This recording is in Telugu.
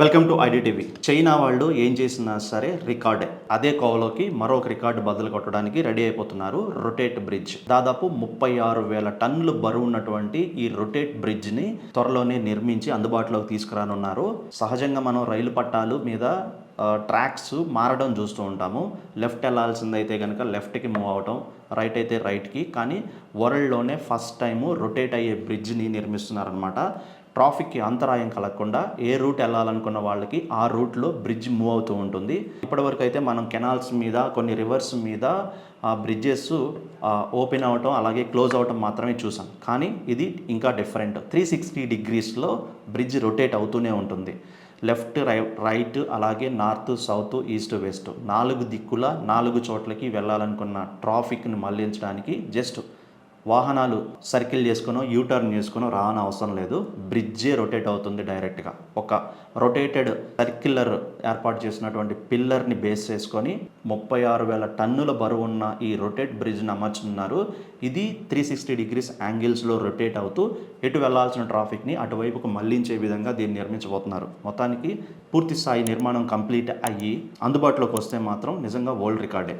వెల్కమ్ టు ఐడిటీవీ చైనా వాళ్ళు ఏం చేసినా సరే రికార్డే. అదే కోవలోకి మరొక రికార్డు బదులు కొట్టడానికి రెడీ అయిపోతున్నారు రొటేట్ బ్రిడ్జ్. దాదాపు ముప్పై ఆరు వేల టన్నులు బరువు ఉన్నటువంటి ఈ రొటేట్ బ్రిడ్జ్ని త్వరలోనే నిర్మించి అందుబాటులోకి తీసుకురానున్నారు. సహజంగా మనం రైలు పట్టాలు మీద ట్రాక్స్ మారడం చూస్తూ ఉంటాము. లెఫ్ట్ వెళ్ళాల్సిందైతే కనుక లెఫ్ట్కి మూవ్ అవటం రైట్ అయితే రైట్కి. కానీ వరల్డ్లోనే ఫస్ట్ టైము రొటేట్ అయ్యే బ్రిడ్జ్ని నిర్మిస్తున్నారనమాట ట్రాఫిక్కి అంతరాయం కలగకుండా ఏ రూట్ వెళ్ళాలనుకున్న వాళ్ళకి ఆ రూట్లో బ్రిడ్జ్ మూవ్ అవుతూ ఉంటుంది. ఇప్పటివరకు అయితే మనం కెనాల్స్ మీద కొన్ని రివర్స్ మీద ఆ బ్రిడ్జెస్ ఓపెన్ అవటం అలాగే క్లోజ్ అవటం మాత్రమే చూసాం. కానీ ఇది ఇంకా డిఫరెంట్. త్రీ సిక్స్టీ డిగ్రీస్లో బ్రిడ్జ్ రొటేట్ అవుతూనే ఉంటుంది. లెఫ్ట్ రై రైట్ అలాగే నార్త్ సౌత్ ఈస్ట్ వెస్ట్. నాలుగు దిక్కుల నాలుగు చోట్లకి వెళ్ళాలనుకున్న ట్రాఫిక్ని మళ్ళించడానికి జస్ట్ వాహనాలు సర్కిల్ చేసుకునో యూటర్న్ చేసుకునో రాని అవసరం లేదు. బ్రిడ్జే రొటేట్ అవుతుంది డైరెక్ట్గా ఒక రొటేటెడ్ సర్క్యులర్ ఏర్పాటు చేసినటువంటి పిల్లర్ని బేస్ చేసుకొని ముప్పై ఆరు వేల టన్నుల బరువు ఉన్న ఈ రొటేట్ బ్రిడ్జ్ని అమర్చున్నారు ఇది త్రీ సిక్స్టీ డిగ్రీస్ యాంగిల్స్లో రొటేట్ అవుతూ ఎటు వెళ్ళాల్సిన ట్రాఫిక్ని అటువైపుకు మళ్ళించే విధంగా దీన్ని నిర్మించబోతున్నారు. మొత్తానికి పూర్తి స్థాయి నిర్మాణం కంప్లీట్ అయ్యి అందుబాటులోకి వస్తే మాత్రం నిజంగా వరల్డ్ రికార్డే